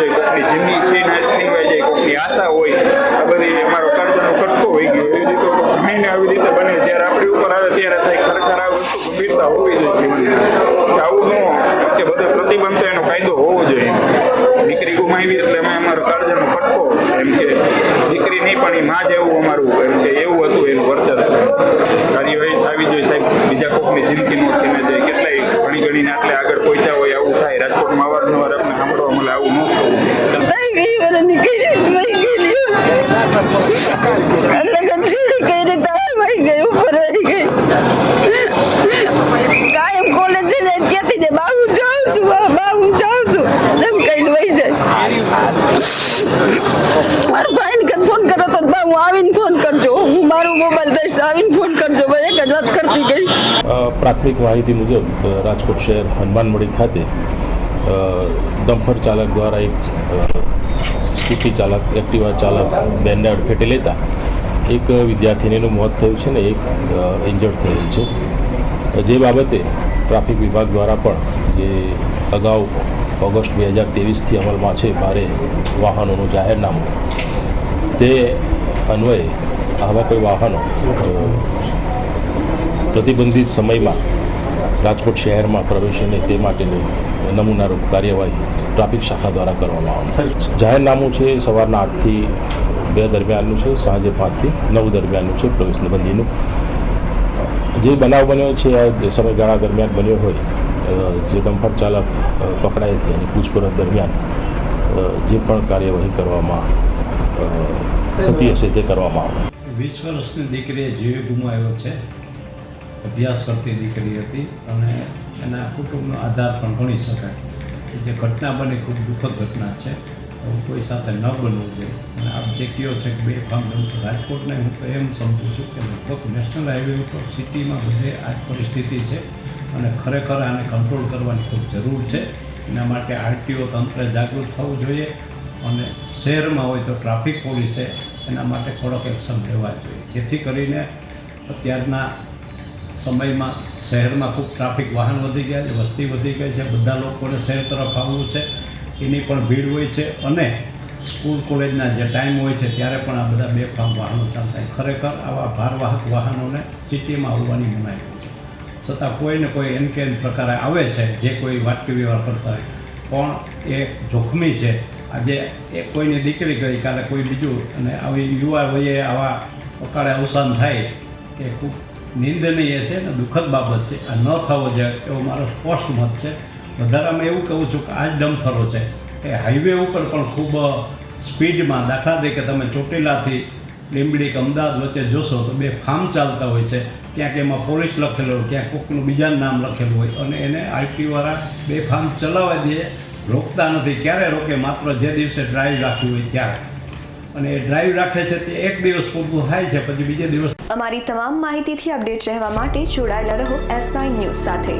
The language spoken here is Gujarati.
જાય કોઈની જિંદગી છીન- છીનવાઈ જાય કોઈની આશા હોય, આ બધી અમારો કરજનો કટકો હોઈ ગયો. એવી રીતે જમીન આવી રીતે બને. જ્યારે આપણી ઉપર આવે ત્યારે થાય ખરેખર આ વસ્તુ ગંભીરતા હોવી જોઈએ. આવું ન કે બધો પ્રતિબંધ એનો કાયદો હોવો જોઈએ. દીકરી ગુમાવી એટલે અમે અમારો કાળજાનો કટકો એમ કે દીકરી નહીં, પણ એ માં જેવું અમારું, એમ કે એવું હતું એનું વર્ચસ્વ કાર્યવાહી થવી જોઈએ સાહેબ. બીજા કોકની જિંદગી નો થઈને જાય. કેટલાય ઘણી ઘણીને આટલે આગળ પહોંચ્યા હોય આવું થાય રાજકોટમાં અવારનવાર આપણે સાંભળવા મળે આવું ન થવું ભાઈ ગઈ વર નીકળી ભાઈ ગઈ લગન છોડી કઈ રીતે ભાઈ ગઈ ઉપર આવી ગઈ કાયમ કોલેજ બાબુ બાબુ જાય ફોન કરો તો બા હું આવીને ફોન કરજો હું મારું મોબાઈલ દઈશ આવીને ફોન કરજો ભાઈ એક વાત કરતી ગઈ પ્રાથમિક માહિતી મુજબ રાજકોટ શહેર હનુમાનમળી ખાતે અ, ચાલક દ્વારા એક સ્કૂટી ચાલક, એક્ટિવા ચાલક, બેનને અડફેટે લેતા એક વિદ્યાર્થીનીનું મોત થયું છે ને એક ઇન્જર્ડ થયેલ છે. જે બાબતે ટ્રાફિક વિભાગ દ્વારા પણ જે અગાઉ ઓગસ્ટ બે હજાર ત્રેવીસથી અમલમાં છે ભારે વાહનોનું જાહેરનામું, તે અન્વયે આવા કોઈ વાહનો પ્રતિબંધિત સમયમાં રાજકોટ શહેરમાં પ્રવેશે નહીં તે માટેની નમૂનારૂપ કાર્યવાહી ટ્રાફિક શાખા દ્વારા કરવામાં આવશે જાહેરનામું છે, સવારના આઠથી બે દરમિયાનનું છે, સાંજે પાંચથી નવ દરમિયાનનું છે પ્રવેશ બંધીનું જે બનાવ બન્યો છે, આ સમયગાળા દરમિયાન બન્યો હોય જે ડમ્પર ચાલક પકડાય પકડાયેથી અને પૂછપરછ દરમિયાન જે પણ કાર્યવાહી કરવામાં થતી હશે તે કરવામાં આવે. વીસ વર્ષની દીકરીએ જીવ ગુમાવ્યો છે. અભ્યાસ કરતી દીકરી હતી અને એના કુટુંબનો આધાર પણ ગણી શકાય. જે ઘટના બની ખૂબ દુઃખદ ઘટના છે કોઈ સાથે ન બનવું જોઈએ. અને આપ જે કહો છે કે બે ફાર્મ રાજકોટને હું તો એમ સમજું છું કે લગભગ નેશનલ હાઈવે ઉપર સિટીમાં બધે આ પરિસ્થિતિ છે અને ખરેખર આને કંટ્રોલ કરવાની ખૂબ જરૂર છે. એના માટે આરટીઓ તંત્રે જાગૃત થવું જોઈએ અને શહેરમાં હોય તો ટ્રાફિક પોલીસે એના માટે કડક એક્શન લેવા જોઈએ. જેથી કરીને અત્યારના સમયમાં શહેરમાં ખૂબ ટ્રાફિક વાહન વધી ગયા છે, વસ્તી વધી ગઈ છે, બધા લોકોને શહેર તરફ આવવું છે, એની પણ ભીડ હોય છે અને સ્કૂલ કોલેજના જે ટાઈમ હોય છે ત્યારે પણ આ બધા બેફામ વાહનો ચાલતા. ખરેખર આવા ભારવાહક વાહનોને સિટીમાં આવવાની મનાઈ છે. છતાં કોઈને કોઈ એન કે એન પ્રકારે આવે છે જે કોઈ વાટકી વ્યવહાર કરતા હોય. પણ એ જોખમી છે. આજે એ કોઈની દીકરી ગઈ કાલે કોઈ બીજું અને આવી યુવા વયે આવા અકાળે અવસાન થાય, એ ખૂબ નિંદનીય છે અને દુઃખદ બાબત છે. આ ન થવો જોઈએ એવો મારો સ્પષ્ટ મત છે. વધારામાં એવું કહું છું કે આ જ ડમ્ફરો છે. એ હાઈવે ઉપર પણ ખૂબ સ્પીડમાં દાખલા તરીકે તમે ચોટીલાથી લીંબડી કે અમદાવાદ વચ્ચે જોશો તો બે ફાર્મ ચાલતા હોય છે. ક્યાંક એમાં પોલીસ લખેલું હોય, ક્યાંક કોકનું બીજાનું નામ લખેલું હોય અને એને આઈટીવાળા બે ફાર્મ ચલાવવા દે. રોકતા નથી. ક્યારે રોકે? માત્ર જે દિવસે ડ્રાઈવ રાખવી હોય ત્યારે. અને ડ્રાઈવ રાખે છે તે એક દિવસ પૂરતું થાય છે, પછી બીજે દિવસ અમારી તમામ માહિતીથી અપડેટ રહેવા માટે જોડાયેલા રહો એસ નાઇન ન્યૂઝ સાથે.